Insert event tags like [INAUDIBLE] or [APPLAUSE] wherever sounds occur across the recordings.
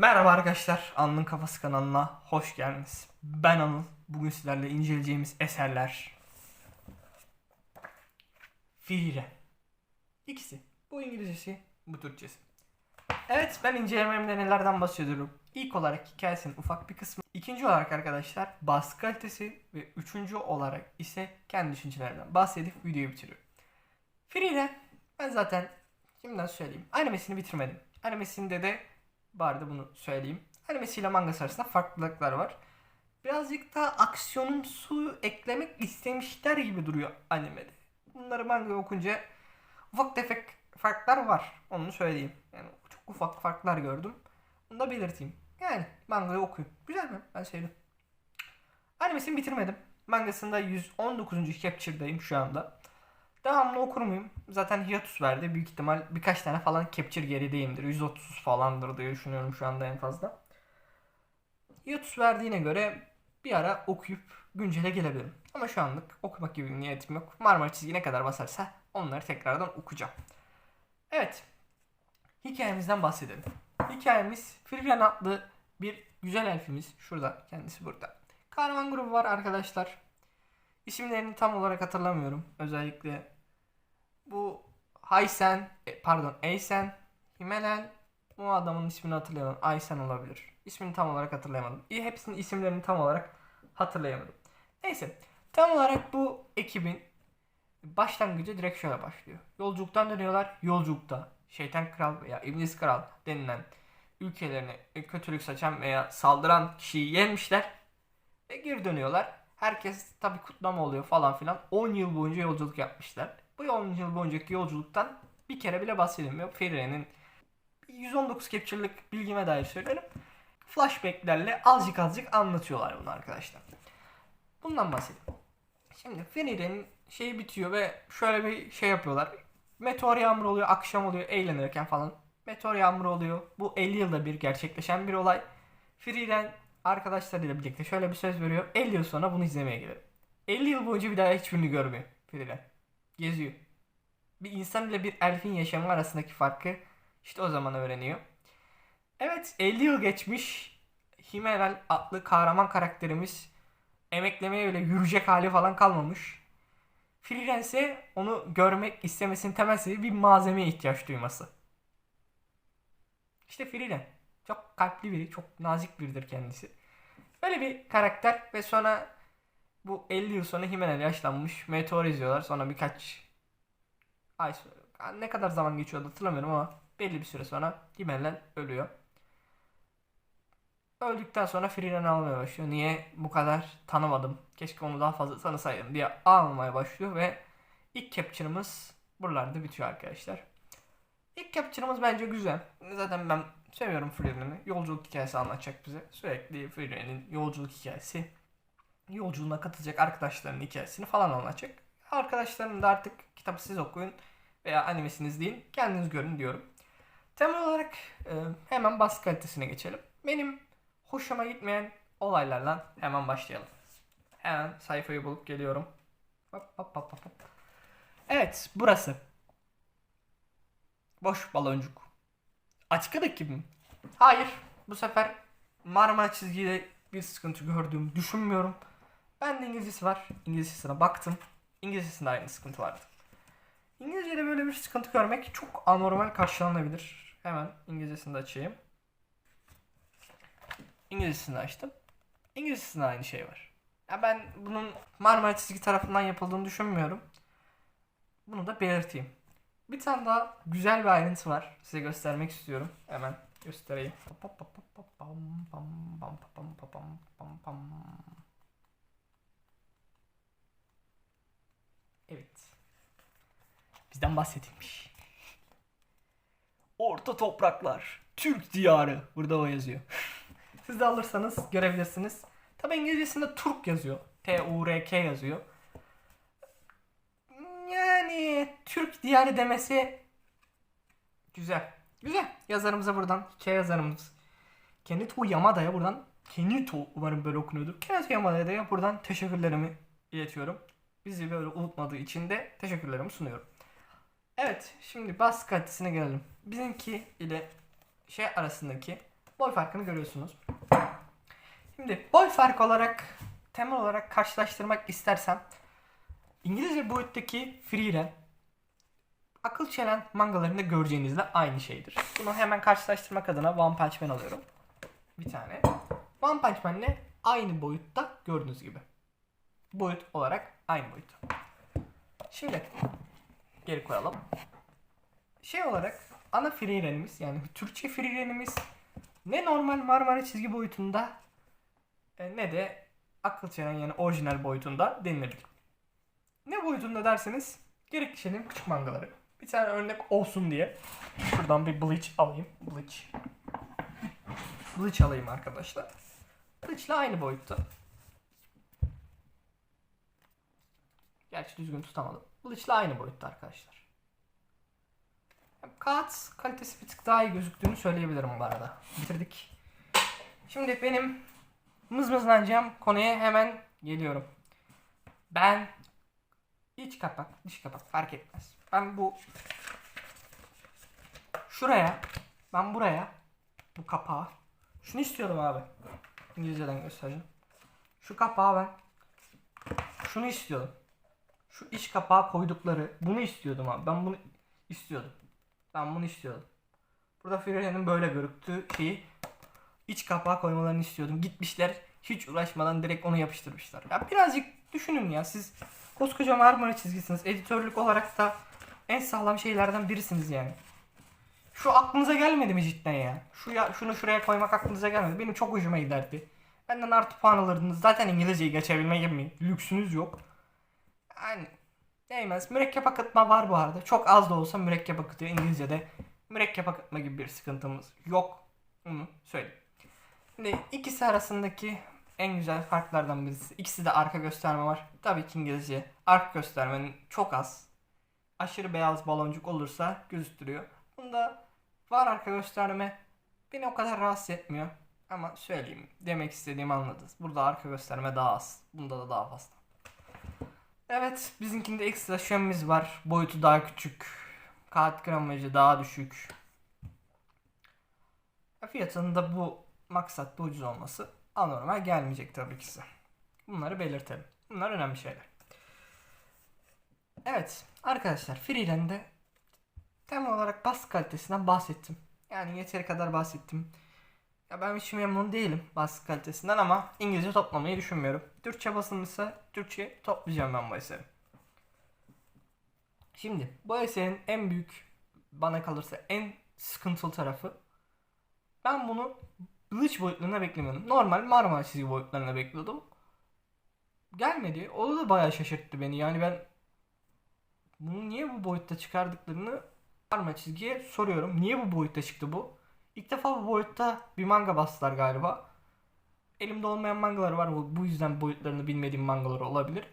Merhaba arkadaşlar, Anıl'ın Kafası kanalına hoş geldiniz. Ben Anıl. Bugün sizlerle inceleyeceğimiz eserler Fiire. İkisi. Bu İngilizcesi, bu Türkçesi. Evet, ben incelememde nelerden bahsediyorum. İlk olarak hikayesinin ufak bir kısmı. İkinci olarak arkadaşlar baskı kalitesi ve üçüncü olarak ise kendi düşüncelerden bahsedip videoyu bitiriyorum. Fiire, ben zaten şimdiden söyleyeyim. Animesini bitirmedim. Animesinde de bari de bunu söyleyeyim. Animesiyle mangası arasında farklılıklar var. Birazcık daha aksiyonumsu eklemek istemişler gibi duruyor animede. Bunları manga okunca ufak tefek farklar var. Onu söyleyeyim. Yani çok ufak farklar gördüm. Bunu da belirteyim. Yani mangayı okuyun. Güzel mi? Ben sevdim. Animesini bitirmedim. Mangasında 119. capture'dayım şu anda. Devamlı okur muyum? Zaten hiatus verdi. Büyük ihtimal birkaç tane falan capture gerideyimdir. 130 falandır diye düşünüyorum şu anda en fazla. Hiatus verdiğine göre bir ara okuyup güncele gelebilirim. Ama şu anlık okumak gibi bir niyetim yok. Marmara çizgi ne kadar basarsa onları tekrardan okuyacağım. Evet. Hikayemizden bahsedelim. Hikayemiz Firgen adlı bir güzel elfimiz. Şurada. Kendisi burada. Kahraman grubu var arkadaşlar. İsimlerini tam olarak hatırlamıyorum. Özellikle bu Haysen, e, pardon Eysen, Himelel, bu adamın ismini hatırlayamadım. Aysen olabilir. İsmini tam olarak hatırlayamadım. İyi, Hepsinin isimlerini tam olarak hatırlayamadım. Neyse. Tam olarak bu ekibin başlangıcı direkt şöyle başlıyor. Yolculuktan dönüyorlar. Yolculukta şeytan kral veya iblis kral denilen ülkelerine kötülük saçan veya saldıran kişiyi yenmişler. Ve geri dönüyorlar. Herkes tabi kutlama oluyor falan filan. 10 yıl boyunca yolculuk yapmışlar. Bu 10 yıl boyuncaki yolculuktan bir kere bile bahsedilmiyor. Ferire'nin 119 capture'lık bilgime dair söylerim. Flashback'lerle azıcık azıcık anlatıyorlar bunu arkadaşlar. Bundan bahsedeyim. Şimdi Ferire'nin şeyi bitiyor ve şöyle bir şey yapıyorlar. Meteor yağmuru oluyor, akşam oluyor, eğlenirken falan. Meteor yağmuru oluyor. Bu 50 yılda bir gerçekleşen bir olay. Frieren arkadaşlarıyla birlikte şöyle bir söz veriyor. 50 yıl sonra bunu izlemeye gelirim. 50 yıl boyunca bir daha hiçbirini görmüyor Frieren. Geziyor. Bir insan ile bir elfin yaşamı arasındaki farkı işte o zaman öğreniyor. Evet 50 yıl geçmiş. Himeral adlı kahraman karakterimiz emeklemeye bile yürüyecek hali falan kalmamış. Frieren ise onu görmek istemesinin temel sebebi bir malzemeye ihtiyaç duyması. İşte Frieren. Çok kalpli biri, çok nazik biridir kendisi. Böyle bir karakter ve sonra bu 50 yıl sonra Himenel yaşlanmış. Meteor izliyorlar. Sonra birkaç ay sonra ne kadar zaman geçiyordu hatırlamıyorum ama belli bir süre sonra Himenel ölüyor. Öldükten sonra Frieren almaya başlıyor. Niye bu kadar tanımadım? Keşke onu daha fazla tanısaydım diye ağlamaya başlıyor ve ilk capture'ımız buralarda bitiyor arkadaşlar. İlk capture'ımız bence güzel. Zaten ben seviyorum Frieren'i. Yolculuk hikayesi anlatacak bize. Sürekli Frieren'in yolculuk hikayesi. Yolculuğuna katılacak arkadaşlarının hikayesini falan anlatacak. Arkadaşlarım da artık kitabı siz okuyun veya animesini izleyin. Kendiniz görün diyorum. Temel olarak e, hemen baskı kalitesine geçelim. Benim hoşuma gitmeyen olaylarla hemen başlayalım. Hemen sayfayı bulup geliyorum. Hop, hop, hop, hop. Evet burası. Boş baloncuk. Açık ara mi? Hayır. Bu sefer Marmara çizgiyle bir sıkıntı gördüğümü düşünmüyorum. Ben de İngilizcesi var. İngilizcesine baktım. İngilizcesinde aynı sıkıntı vardı. İngilizce'de böyle bir sıkıntı görmek çok anormal karşılanabilir. Hemen İngilizcesini de açayım. İngilizcesini açtım. İngilizcesinde aynı şey var. Ya ben bunun Marmara çizgi tarafından yapıldığını düşünmüyorum. Bunu da belirteyim. Bir tane daha güzel bir ayrıntı var. Size göstermek istiyorum. Hemen göstereyim. Evet. Bizden bahsedilmiş. Orta topraklar. Türk diyarı. Burada o yazıyor. [LAUGHS] Siz de alırsanız görebilirsiniz. Tabi İngilizcesinde Turk yazıyor. T-U-R-K yazıyor. Yani Türk diyarı demesi güzel. Güzel. Yazarımıza buradan, hikaye yazarımız Kenito Yamada'ya buradan Kenito umarım böyle okunuyordur. Kenito Yamada'ya buradan teşekkürlerimi iletiyorum. Bizi böyle unutmadığı için de teşekkürlerimi sunuyorum. Evet, şimdi baskı kalitesine gelelim. Bizimki ile şey arasındaki boy farkını görüyorsunuz. Şimdi boy farkı olarak temel olarak karşılaştırmak istersem İngilizce boyuttaki Freeren akıl çelen mangalarında göreceğinizle aynı şeydir. Bunu hemen karşılaştırmak adına One Punch Man alıyorum. Bir tane. One Punch Man'le aynı boyutta gördüğünüz gibi. Boyut olarak aynı boyut. Şimdi geri koyalım. Şey olarak ana Freeren'imiz yani Türkçe Freeren'imiz ne normal Marmara çizgi boyutunda e, ne de akıl çelen yani orijinal boyutunda denilebilir. Ne boyutunda derseniz gerekli şeylerin küçük mangaları. Bir tane örnek olsun diye şuradan bir Bleach alayım. Bleach. Bleach alayım arkadaşlar. Bleach'le aynı boyutta. Gerçi düzgün tutamadım. Bleach'le aynı boyutta arkadaşlar. Kağıt kalitesi bir tık daha iyi gözüktüğünü söyleyebilirim bu arada. Bitirdik. Şimdi benim mızmızlanacağım konuya hemen geliyorum. Ben iç kapak, dış kapak fark etmez. Ben bu şuraya, ben buraya bu kapağı şunu istiyordum abi. İngilizceden göstereceğim. Şu kapağı ben şunu istiyordum. Şu iç kapağı koydukları bunu istiyordum abi. Ben bunu istiyordum. Ben bunu istiyordum. Burada Firela'nın böyle görüktüğü şeyi iç kapağı koymalarını istiyordum. Gitmişler hiç uğraşmadan direkt onu yapıştırmışlar. Ya birazcık düşünün ya siz koskoca Marmara çizgisiniz. Editörlük olarak da en sağlam şeylerden birisiniz yani. Şu aklınıza gelmedi mi cidden ya? Şu ya, şunu şuraya koymak aklınıza gelmedi. Benim çok hoşuma giderdi. Benden artı puan alırdınız. Zaten İngilizceyi geçebilme gibi lüksünüz yok. Yani değmez. Mürekkep akıtma var bu arada. Çok az da olsa mürekkep akıtıyor İngilizce'de. Mürekkep akıtma gibi bir sıkıntımız yok. Onu söyleyeyim. Şimdi ikisi arasındaki en güzel farklardan birisi. İkisi de arka gösterme var. Tabii ki İngilizce. Arka göstermenin çok az. Aşırı beyaz baloncuk olursa gözüktürüyor. Bunda var arka gösterme. Beni o kadar rahatsız etmiyor. Ama söyleyeyim. Demek istediğimi anladınız. Burada arka gösterme daha az. Bunda da daha fazla. Evet. Bizimkinde ekstra şömimiz var. Boyutu daha küçük. Kağıt gramajı daha düşük. Fiyatının da bu maksatlı ucuz olması anormal gelmeyecek tabii ki size. Bunları belirtelim. Bunlar önemli şeyler. Evet arkadaşlar Freeland'de temel olarak baskı kalitesinden bahsettim. Yani yeteri kadar bahsettim. Ya ben hiç memnun değilim baskı kalitesinden ama İngilizce toplamayı düşünmüyorum. Türkçe basılmışsa Türkçe toplayacağım ben bu eseri. Şimdi bu eserin en büyük bana kalırsa en sıkıntılı tarafı ben bunu Bleach boyutlarına beklemiyordum. Normal Marmara çizgi boyutlarına bekliyordum. Gelmedi. O da bayağı şaşırttı beni. Yani ben bunu niye bu boyutta çıkardıklarını Marmara çizgiye soruyorum. Niye bu boyutta çıktı bu? İlk defa bu boyutta bir manga bastılar galiba. Elimde olmayan mangalar var. Bu yüzden boyutlarını bilmediğim mangalar olabilir.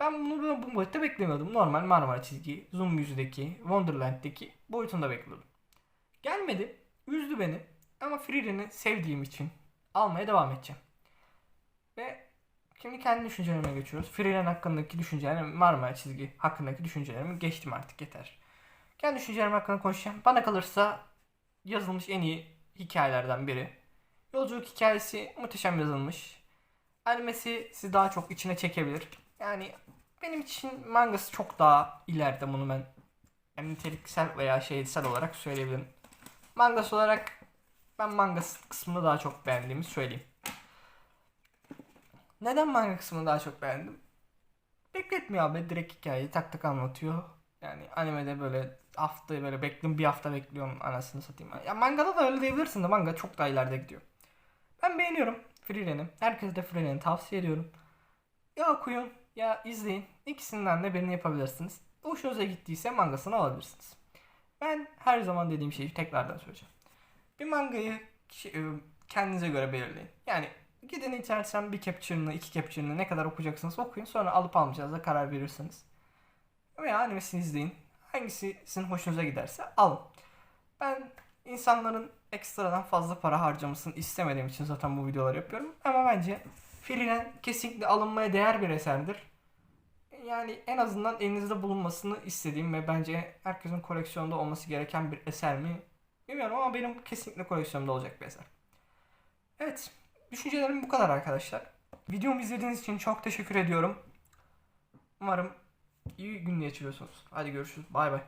Ben bunu bu boyutta beklemiyordum. Normal Marmara çizgi, Zoom yüzündeki, Wonderland'deki boyutunda bekliyordum. Gelmedi. Üzdü beni. Ama Freeren'i sevdiğim için almaya devam edeceğim. Ve şimdi kendi düşüncelerime geçiyoruz. Freeren hakkındaki düşüncelerimi, Marmara çizgi hakkındaki düşüncelerimi geçtim artık yeter. Kendi düşüncelerim hakkında konuşacağım. Bana kalırsa yazılmış en iyi hikayelerden biri. Yolculuk hikayesi muhteşem yazılmış. Animesi sizi daha çok içine çekebilir. Yani benim için mangası çok daha ileride bunu ben yani niteliksel veya şeysel olarak söyleyebilirim. Mangası olarak ben manga kısmını daha çok beğendiğimi söyleyeyim. Neden manga kısmını daha çok beğendim? Bekletmiyor abi direkt hikayeyi tak tak anlatıyor. Yani animede böyle hafta böyle bekliyorum bir hafta bekliyorum anasını satayım. Ya mangada da öyle diyebilirsin de manga çok daha ileride gidiyor. Ben beğeniyorum Freeren'i. Herkese de Freeren'i tavsiye ediyorum. Ya okuyun ya izleyin. İkisinden de birini yapabilirsiniz. Hoşunuza gittiyse mangasını alabilirsiniz. Ben her zaman dediğim şeyi tekrardan söyleyeceğim. Bir mangayı e, kendinize göre belirleyin. Yani gidin internetten bir caption'ını, iki caption'ını ne kadar okuyacaksınız okuyun. Sonra alıp almayacağınıza karar verirsiniz. Veya animesini izleyin. Hangisi sizin hoşunuza giderse alın. Ben insanların ekstradan fazla para harcamasını istemediğim için zaten bu videoları yapıyorum. Ama bence Freelan kesinlikle alınmaya değer bir eserdir. Yani en azından elinizde bulunmasını istediğim ve bence herkesin koleksiyonda olması gereken bir eser mi? Bilmiyorum ama benim kesinlikle koleksiyonumda olacak bir eser. Evet. Düşüncelerim bu kadar arkadaşlar. Videomu izlediğiniz için çok teşekkür ediyorum. Umarım iyi gün geçiriyorsunuz. Hadi görüşürüz. Bay bay.